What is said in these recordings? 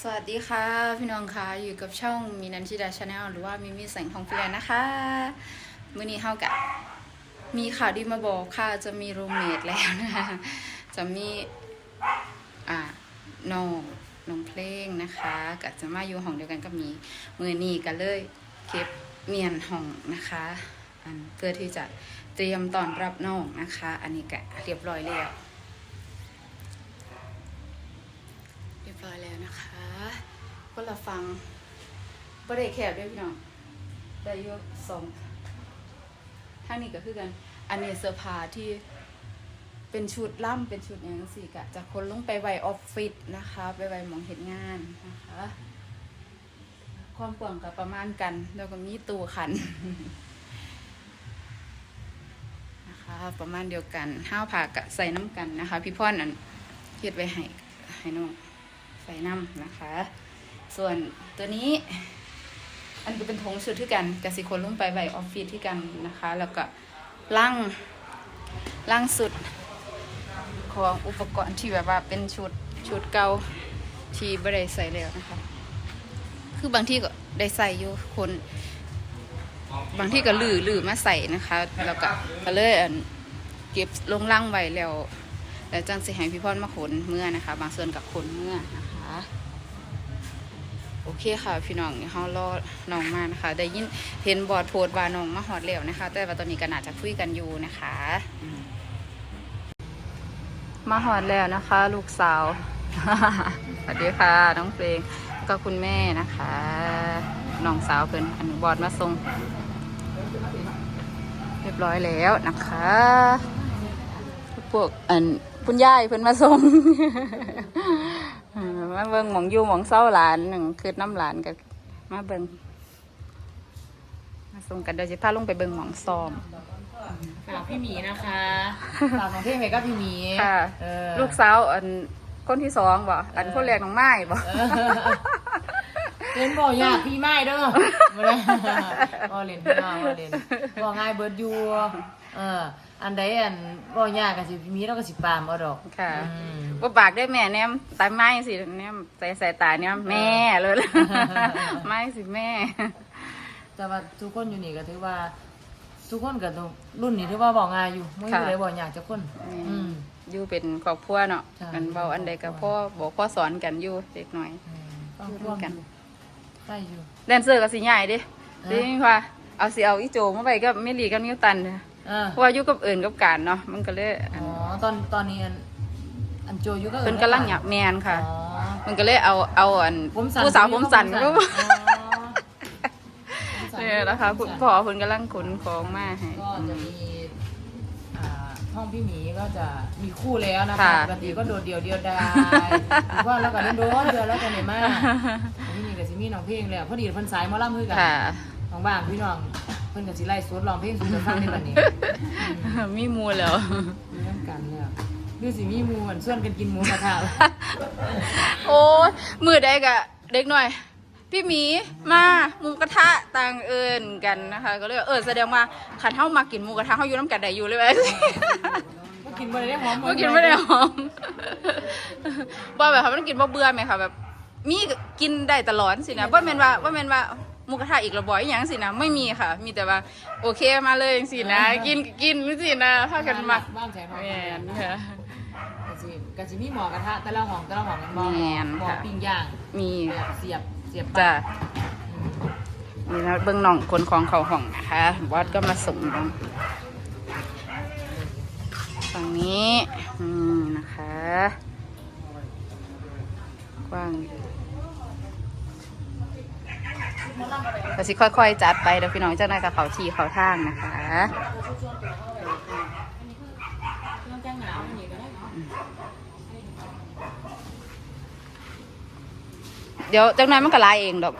สวัสดีค่ะ พี่น้องค่ะอยู่กับช่องมีนันชิดาชาแนลหรือว่ามีมีแสงทองเฟียนะคะมื้อนี้เฮากะมีข่าวดีมาบอกค่ะจะมีรูมเมทแล้วนะคะจะมีอ่าน้องน้องเพลงนะคะก็จะมาอยู่ห้องเดียวกันกับมีมือนี้ก็เลยเก็บเมียนห้องนะคะอันเพื่อที่จะเตรียมตอนรับน้องนะคะ อันนี้ก็เรียบร้อยแล้ว ร้อยแล้วนะคะ ก็เราฟังบริแคบด้วยพี่น้องได้ยกสองทางนี้ก็คือกัน อันนี้เสื้อผ้าที่เป็นชุดล่ำเป็นชุดอย่างนั้นสิกะจากคนลงไปไวออฟฟิศนะคะ ไปไวมองเห็นงานนะคะ ความกว้างกับประมาณกันแล้วก็มีตู้ขันนะคะประมาณเดียวกันห้าวผ่ากะใส่น้ำกันนะคะ พี่พ่อนอันเฮ็ดไว้ให้ให้น้อง ใส่น้ำนะคะ ส่วนตัวนี้ อันก็เป็นธงชุดที่กันกสิคนลงไปไวออฟฟิศที่กันนะคะ แล้วก็ล่างล่างสุดของอุปกรณ์ที่แบบว่าเป็นชุดชุดเก่าที่ไม่ได้ใส่แล้วนะคะ คือบางที่ก็ได้ใส่อยู่คน บางที่ก็ลือลือมาใส่นะคะ แล้วก็ก็เลยอันเก็บลงล่างไว้แล้ว แล้วจังสิให้พี่พรมาขนเมื่อนะคะ บางส่วนกับขนเมื่อนะคะ โอเคค่ะ พี่น้องเฮารอน้องมานะคะ ได้ยินเห็นบอดโพสต์ว่าน้องมาฮอดแล้วนะคะ แต่ว่าตอนนี้ก็น่าจะคุยกันอยู่นะคะ มาฮอดแล้วนะคะ ลูกสาวสวัสดีค่ะ น้องเพลงก็คุณแม่นะคะน้องสาวเพิ่นอนุบอดมาส่งเรียบร้อยแล้วนะคะพวกอันคุณยายเพิ่นมาส่ง มาเบิ่งหมองอยู่หมองเศร้าหลานหนึ่งคือน้ำหลานกันมาเบิ่งมาส่งกันเดี๋ยวจะพาลงไปเบิ่งหมองซ้อม ฝากพี่หมีนะคะฝากของพี่เมย์ก็พี่หมีค่ะ เออ ลูกสาวอันคนที่สองบ่อันคนแรกน้องไม้บ่ เออ เล่นบ่อยากพี่ไม้เด้อมาเลยบ่เล่นพี่น้องบ่เล่นบ่ง่ายเบิดอยู่เอออันใดอันบ่ยากก็สิพี่หมีเราก็สิปามเอาดอกค่ะอืม บ่ปากได้แม่แนมตาไม้สิแนมใส่ใส่ตาเนี่ยแม่เลยไม้สิแม่ แต่ว่าทุกคนอยู่นี่ก็ถือว่า ทุกคนก็ต้องรุ่นนี้ถือว่าบ่ง่ายอยู่ไม่มีค่ะ อะไรบ่ยากจักคนอืม อยู่เป็นครอบครัวเนาะใช่ กันเบาอันใดก็พ่อบอกพ่อสอนกันอยู่เด็กหน่อยอืมต้องอยู่ร่วมกันอยู่ ได้อยู่ แดนเซอร์ก็สิใหญ่ดิเออดิว่าเอาสิเอาอีโจมาไปก็ไม่รีกับนิวตันเนี่ยเออเพราะว่าอยู่กับเอื่นกับการเนาะมันก็เลยอัอ๋นอตอนตอนนี้อันอันโจอยู่ก็เพิ่นกำลังหยับแมนค่ะ อ๋อมันก็เลยเอาเอาอันผมสั่นผู้สาวผมสั่นอ๋ก็อผมสั่เนี่ยนะคะคุณพ่อเพิ่นกำลังขนของมาให้ก็จะมี อ่าห้องพี่หมีก็จะมีคู่แล้วนะคะค่ะปกติก็โดดเดี่ยวเดียวดายถือว่าแล้วก็เล่นโดนเดือนแล้วกันไหนมากพี่หมีกับซิมี่น้องเพลงแล้วพอดีเพิ่นสายหมอลำคือกันค่ะของบ้านพี่น้องเพิ่นกับสิไล่สวดร้องเพลงสู่กันฟังในบัดนี้มีมูแล้ว มีน้ำกันแล้วดูสิมีหมูเหมือนส่วนกันกินหมูกระทะ โอ้ยมือได้กะเด็กหน่อย พี่หมีมาหมูกระทะต่างเอิญกันนะคะ ก็เลยว่าเออแสดงว่าขันเท่ามากินหมูกระทะเขาอยู่น้ำกันได้อยู่เลยไหม มากินบ่ได้หอมเมื่อกินไม่ได้หอมบ่แบบเขาไม่ต้องกินบ่เบื่อไหมคะแบบ มีกินได้ตลอดสินะบ่แม่นว่าบ่แม่นว่าหมูกระทะอีกระบ่อยอหย่างสินะไม่มีค่ะ มีแต่ว่า โอเคมาเลยสินะ กินกินสินะพากันมักบ้านแสนหอมแม่นค่ะ กะสิกะสิมีหมอกระทะแต่ละห้องแต่ละห้องกันหมอแม่นหมอค่ะ ปิ้งย่างมี แบบเสียบเสียบจ้ะอืมนี่นะเบื้องน้องคนของเขาห้องนะคะบอสก็มาส่งน้องฝั่งนี้อืมนะคะ กว้างก็สิค่อยๆ จัดไปเดี๋ยวพี่น้องเจ้านายกับเขาทีเขาทางนะคะ น้ำแจ้งหนาวอันนี้ก็ไเดี๋ยวเจ้านายมันก็ลายเองดอก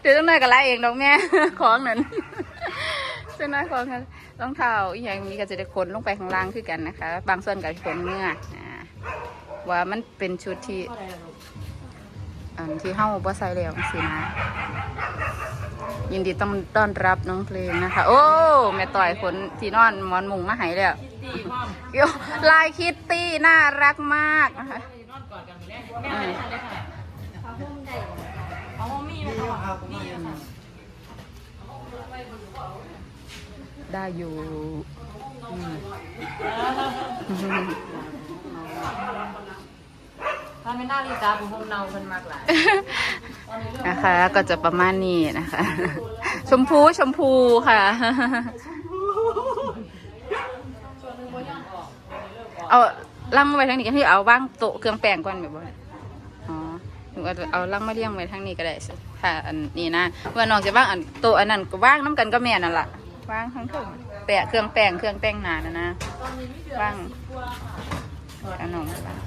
เดี๋ยวเจ้านายก็ลายเองดอกแม่ของนั้นเจ้านายของนั้นรองเท้าอีกอย่างนี้ก็จะได้ขนลงไปข้างล่างคือกันนะคะ บางส่วนกับขนเมื่อว่ามันเป็นชุดที่อันที่เฮ้าบ่ใส่แล้วสินะ ยินดีต้องต้อนรับน้องเพลงนะคะ โอ้แม่ต่อยขนที่นอนมอนมุงมาให้แล้วคิตตี้ตี้พร้อมโยลายคิตตี้น่ารักมากนะคะ กอดกันไปแล้วแม่อะไรทันเลยค่ะเอาห้องได้เอาห้องมีไหมคะมีค่ะได้อยู่อืมถ้าไม่น่ารีตาผมห้องเนาเพิ่นมากหลายนะคะ ก็จะประมาณนี้นะคะ ชมพูชมพูค่ะ เอา ลังไว้ทางนี้ก็คือเอาว่างโต๊ะเครื่องแป้งก่อนแบบว่าอ๋อหนูเอาเอาลังมาเลี้ยงไว้ทางนี้ก็ได้สิค่ะ อันนี้นะว่าน้องจะว่างอันโต๊ะอันนั้นก็ว่างน้ำกันก็แม่นั่นล่ะว่างทั้งทุ่งแปะเครื่องแป้งเครื่องแป้งหนานะนะว่างเอาน้องไปว่าง